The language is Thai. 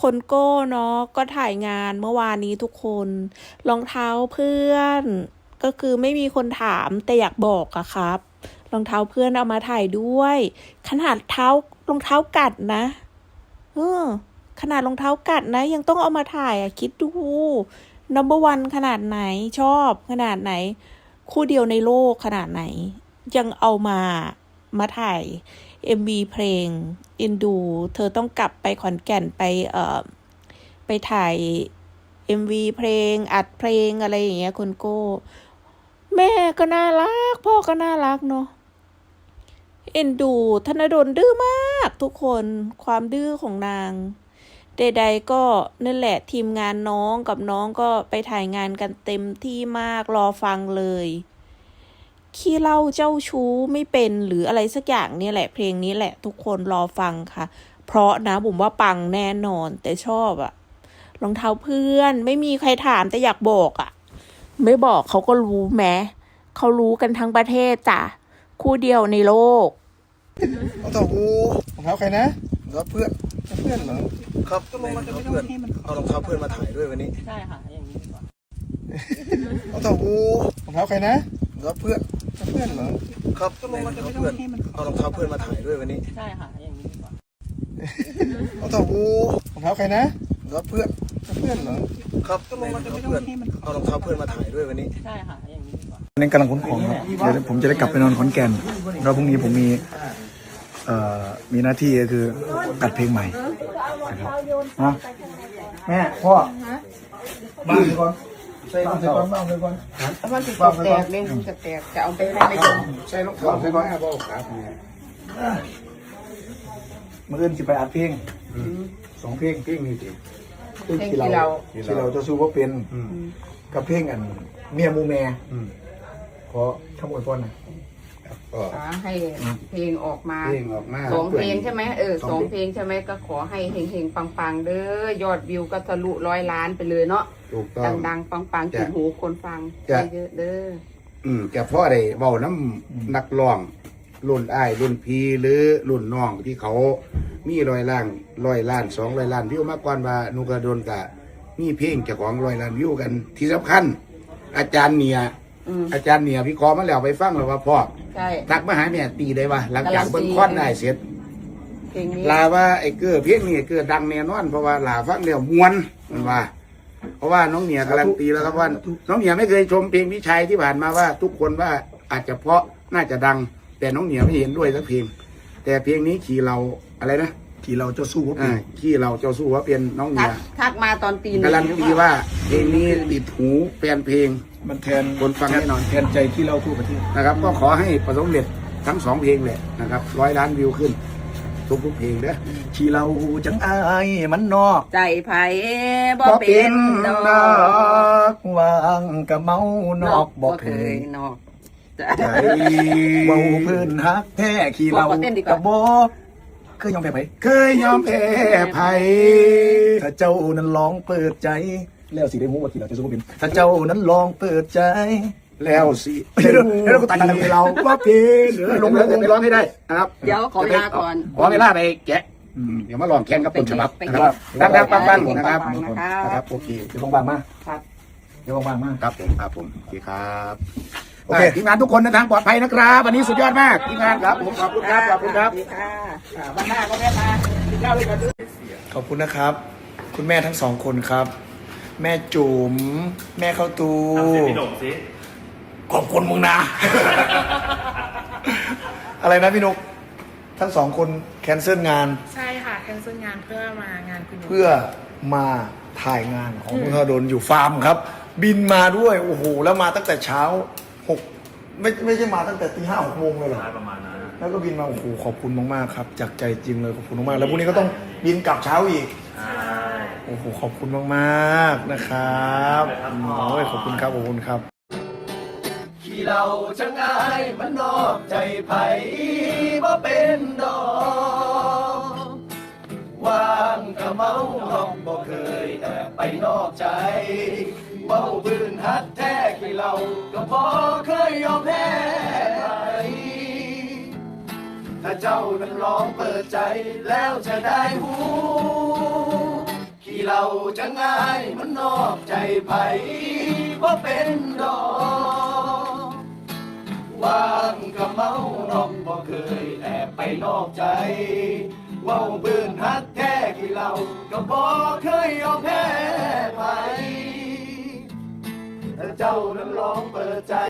คนโก้เนาะก็ถ่ายงานเมื่อวานนี้ทุกคนรองเท้าเพื่อน ก็คือไม่มีคนถามแต่อยากบอกอะครับรองเท้าเพื่อนเอามาถ่ายด้วย ขนาดเท้ารองเท้ากัดนะ เออ ขนาดรองเท้ากัดนะ ยังต้องเอามาถ่ายอะคิดดู number one ขนาดไหนชอบขนาดไหน คู่เดียวในโลกขนาดไหน ยังเอามามาถ่าย MV เพลงอินดู เธอต้องกลับไปขอนแก่นไปเอ่อไปถ่าย MV เพลงอัดเพลงอะไรอย่างเงี้ยคุณโก้ แม่ก็น่ารัก พ่อก็น่ารักเนาะเอ็นดู ธนดลดื้อมากทุกคนความดื้อของนาง ใดๆก็นั่นแหละทีมงานน้องกับน้องก็ไปถ่ายงานกันเต็มที่มากรอฟังเลย ขี้เหล่าเจ้าชู้ไม่เป็นหรืออะไรสักอย่างเนี่ยแหละเพลงนี้แหละทุกคนรอฟังค่ะ เพราะนะผมว่าปังแน่นอนแต่ชอบอะรองเท้าเพื่อน ไม่มีใครถามแต่อยากบอกอะไม่บอกเขาก็รู้แม้เขารู้กันทั้งประเทศจ้ะคู่เดียวในโลกเอาเถอะกูรองเท้าใครนะรองเท้าเพื่อนเพื่อนเหรอครับรองเท้าเพื่อนเอารองเท้าเพื่อนมาถ่ายด้วยวันนี้ใช่ค่ะอย่างนี้ดีกว่าเอาเถอะกูรองเท้าใครนะรองเท้าเพื่อน เพื่อนเหรอครับรองเท้าเพื่อนเอารองเท้าเพื่อนมาถ่ายด้วยวันนี้ใช่ค่ะอย่างนี้ดีกว่าเอาเถอะกูรองเท้าใครนะรองเท้าเพื่อนเพื่อนเหรอครับรองเท้าเพื่อนเอารองเท้าเพื่อนมาถ่ายด้วยวันนี้ใช่ค่ะอย่างนี้ดีกว่านี่กำลังขนของครับเดี๋ยวผมจะได้กลับไปนอนขอนแก่นแล้วพรุ่งนี้ผมมีเอ่อมีหน้าที่ก็คืออัดเพลงใหม่นะครับนะแม่พ่อบ้านเลยก่อน ใส่บ้านเลยก่อนบ้านเลยก่อนมันสิแตกเลยมันจะแตกจะเอาไปให้ไม่ถึงใส่รองเท้าใส่ก่อนมื่ออื่นสิไปอัดเพลงสองเพลงเพลงนี้สิเพลงที่เราที่เราจะสู้ว่าเป็นกับเพลงอันเมียมูแม่ขอขโมยพรนะ ขอให้เพลงออกมาเพลงออกมาสองเพลงใช่ไหมเออสองเพลงใช่ไหมก็ขอให้เฮงๆปังๆเด้อยอดวิวก็ทะลุร้อยล้านไปเลยเนาะถูกต้องดังๆปังๆถึงหูคนฟังจ้ะเยอะๆเด้ออืมแกพ่อได้เบาน้ำนักร้องรุ่นอ้ายรุ่นพีหรือรุ่นน้องที่เขามีร้อยล้านร้อยล้านสองร้อยล้านวิวมากกว่าว่านุกระโดนกะมีเพลงเจ้าของร้อยล้านวิวกันที่สำคัญ อาจารย์เนีย อืมอาจารย์เนียพี่คอมาแล้วไปฟังแล้วว่าพ่อใช่ทักมาหาแม่ตีได้ว่าหลังจากการันตีเบิ้งค้อนได้เสร็จ เพลงนี้ลาว่าไอ้เกือเพียงนี่เกือดังแน่นอนเพราะว่าลาฟังแล้วมวนมันว่า เพราะว่าน้องเหนียการันตีแล้วครับว่าน้องเหนียไม่เคยชมเพลงพี่ชัยที่ผ่านมาว่า ทุกคนว่าอาจจะเพราะน่าจะดัง แต่น้องเหนียไม่เห็นด้วยสักเพลงแต่เพลงนี้ขี่เราอะไรนะ ที่เราจะสู้ว่าเป็อ่านขี่เราเจ้าสู้ว่าเป็นน้องเหทันีกยทักมาตอนตีหนึ่งการันตีว่าเพลงนี้ติดหูแฟนเพลง มันแทนคนฟังแน่นอน แทนใจที่เราทั่วประเทศ นะครับ ก็ขอให้ประสบความสำเร็จทั้งสองเพลงเลยนะครับร้อยล้านวิวขึ้นทุกๆเพลงเด้อ ที่เราจังอายมันนอกใจไผ่บ่เป็นดอกกวางกะเมานอกบ่เคยนอกจ้ะใจเว้าเพื้นฮักแท้ขี้เราขอเต้นดีกว่า กะบ่ เคยยอมแพ้ไผเคยยอมแพ้ภัยถ้าเจ้านั้นลองเปิดใจ แล้วสิได้รู้ว่าขี้เราจะสู้บ่เป็นถ้าเจ้านั้นลองเปิดใจ แล้วสิเดี๋ยวเดี๋ยวกูตายตายตายเราว่าเพลงหรือลงแล้วจะไปร้องให้ได้นะครับเดี๋ยวขอเวลาก่อนขอเวลาไปแกะอืมเดี๋ยวมาลองแข่งกับต้นฉบับนะครับดังๆปังๆนะครับปังๆนะครับนะครับโอเคเดี๋ยวบางๆมาครับเดี๋ยวบางๆมาครับผมครับผมโอเคครับ โอเค ทีมงานทุกคนเดินทางปลอดภัยนะครับวันนี้สุดยอดมากทีมงานครับผมขอบคุณครับขอบคุณครับสวัสดีค่ะอ่าวันหน้าก็แวะมากินข้าวด้วยกันด้วย ขอบคุณนะครับ คุณแม่ทั้งสองคนครับ แม่จุ๋มแม่เข้าตูพี่หนุ่มสิขอบคุณมึงนะ อะไรนะพี่นกทั้งสองคนแคนเซิลงานใช่ค่ะแคนเซิลงานเพื่อมางานคุณหนูเพื่อมาถ่ายงานของคุณธดลอยู่ฟาร์มครับ บินมาด้วย โอ้โห แล้วมาตั้งแต่เช้า หกไม่ไม่ใช่มาตั้งแต่ตีห้าหกโมงเลยเหรอ ประมาณนั้น แล้วก็บินมาโอ้โหขอบคุณมากๆครับ จากใจจริงเลยขอบคุณมากๆแล้วพรุ่งนี้ก็ต้องบินกลับเช้าอีก ใช่ โอ้โหขอบคุณมากๆนะครับโอ้ยขอบคุณครับขอบคุณครับที่เราจะง่ายมันนอกใจไผ่บ่เป็นดอกว่างกะเมาห้องบ่เคยแอบไปนอกใจ เมาบืนฮัดแท้ที่เราก็บ่เคยยอมแพ้ไผ่ถ้าเจ้านั้นลองเปิดใจแล้วจะได้หูเราจะง่ายมันนอกใจไผว่าเป็นดอกวางกับเมาน้องบ่เคยแอบไปนอกใจเว่าเบื่นฮักแท้กี่เราก็บ่เคยยอมแพ้ไผ ถ้าเจ้านั้นลองเปิดใจ